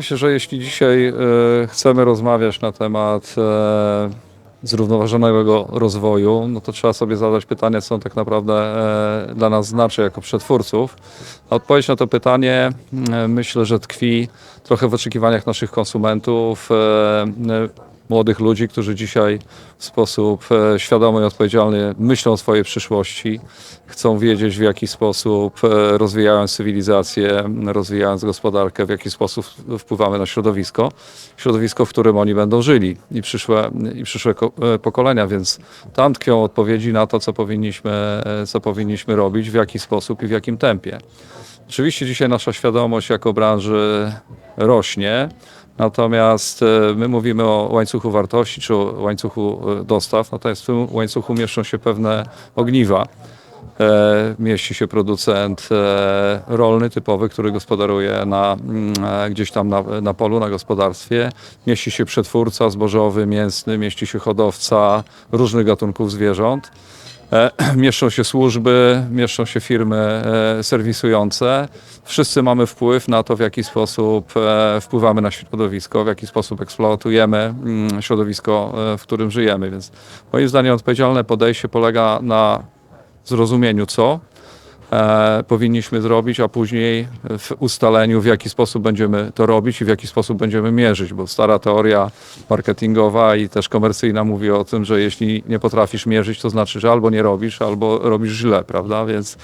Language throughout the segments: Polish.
Myślę, że jeśli dzisiaj e, chcemy rozmawiać na temat e, zrównoważonego rozwoju, no to trzeba sobie zadać pytanie, co on tak naprawdę e, dla nas znaczy jako przetwórców. Odpowiedź na to pytanie myślę, że tkwi trochę w oczekiwaniach naszych konsumentów, młodych ludzi, którzy dzisiaj w sposób e, świadomy i odpowiedzialny myślą o swojej przyszłości, chcą wiedzieć w jaki sposób e, rozwijając cywilizację, rozwijając gospodarkę, w jaki sposób wpływamy na środowisko, środowisko, w którym oni będą żyli i przyszłe, i przyszłe e, pokolenia, więc tam tkwią odpowiedzi na to, co powinniśmy, co powinniśmy robić, w jaki sposób i w jakim tempie. Oczywiście dzisiaj nasza świadomość jako branży rośnie, natomiast e, my mówimy o łańcuchu wartości czy o łańcuchu e, dostaw, natomiast w tym łańcuchu mieszczą się pewne ogniwa. E, Mieści się producent rolny typowy, który gospodaruje na, mm, gdzieś tam na, na polu, na gospodarstwie. Mieści się przetwórca zbożowy, mięsny, mieści się hodowca różnych gatunków zwierząt. E, mieszczą się służby, mieszczą się firmy e, serwisujące. Wszyscy mamy wpływ na to, w jaki sposób e, wpływamy na środowisko, w jaki sposób eksploatujemy mm, środowisko, w którym żyjemy. Więc moim zdaniem odpowiedzialne podejście polega na zrozumieniu, co e, powinniśmy zrobić, a później w ustaleniu, w jaki sposób będziemy to robić i w jaki sposób będziemy mierzyć, bo stara teoria marketingowa i też komercyjna mówi o tym, że jeśli nie potrafisz mierzyć, to znaczy, że albo nie robisz, albo robisz źle, prawda? Więc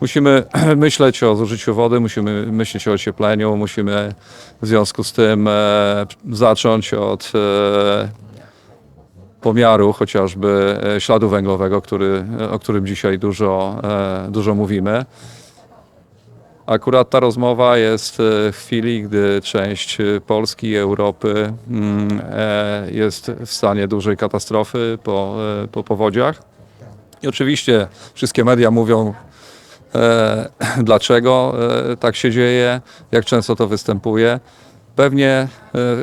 musimy myśleć o zużyciu wody, musimy myśleć o ociepleniu, musimy w związku z tym e, zacząć od e, pomiaru chociażby e, śladu węglowego, który, o którym dzisiaj dużo, e, dużo mówimy. Akurat ta rozmowa jest e, w chwili, gdy część e, Polski i Europy mm, e, jest w stanie dużej katastrofy po, e, po powodziach. I oczywiście wszystkie media mówią, e, dlaczego e, tak się dzieje, jak często to występuje. Pewnie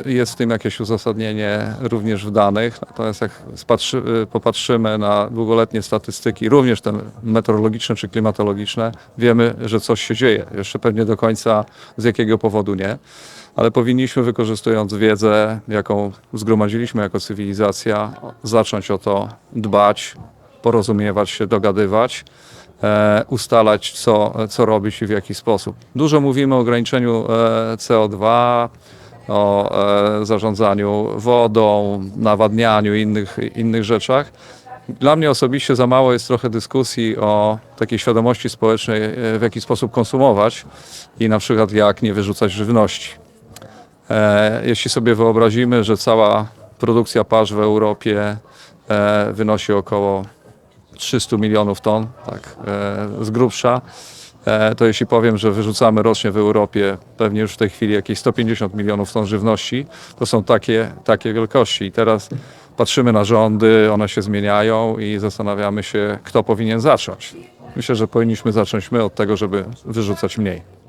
e, jest w tym jakieś uzasadnienie również w danych, natomiast jak spatrzy, e, popatrzymy na długoletnie statystyki, również te meteorologiczne czy klimatologiczne, wiemy, że coś się dzieje. Jeszcze pewnie do końca z jakiego powodu nie, ale powinniśmy wykorzystując wiedzę, jaką zgromadziliśmy jako cywilizacja, zacząć o to dbać, porozumiewać się, dogadywać ustalać, co, co robić i w jaki sposób. Dużo mówimy o ograniczeniu e, CO2, o e, zarządzaniu wodą, nawadnianiu i innych, innych rzeczach. Dla mnie osobiście za mało jest trochę dyskusji o takiej świadomości społecznej, e, w jaki sposób konsumować i na przykład jak nie wyrzucać żywności. E, Jeśli sobie wyobrazimy, że cała produkcja pasz w Europie e, wynosi około 300 milionów ton, tak e, z grubsza, e, to jeśli powiem, że wyrzucamy rocznie w Europie pewnie już w tej chwili jakieś 150 milionów ton żywności, to są takie, takie wielkości. I teraz patrzymy na rządy, one się zmieniają i zastanawiamy się, kto powinien zacząć. Myślę, że powinniśmy zacząć my od tego, żeby wyrzucać mniej.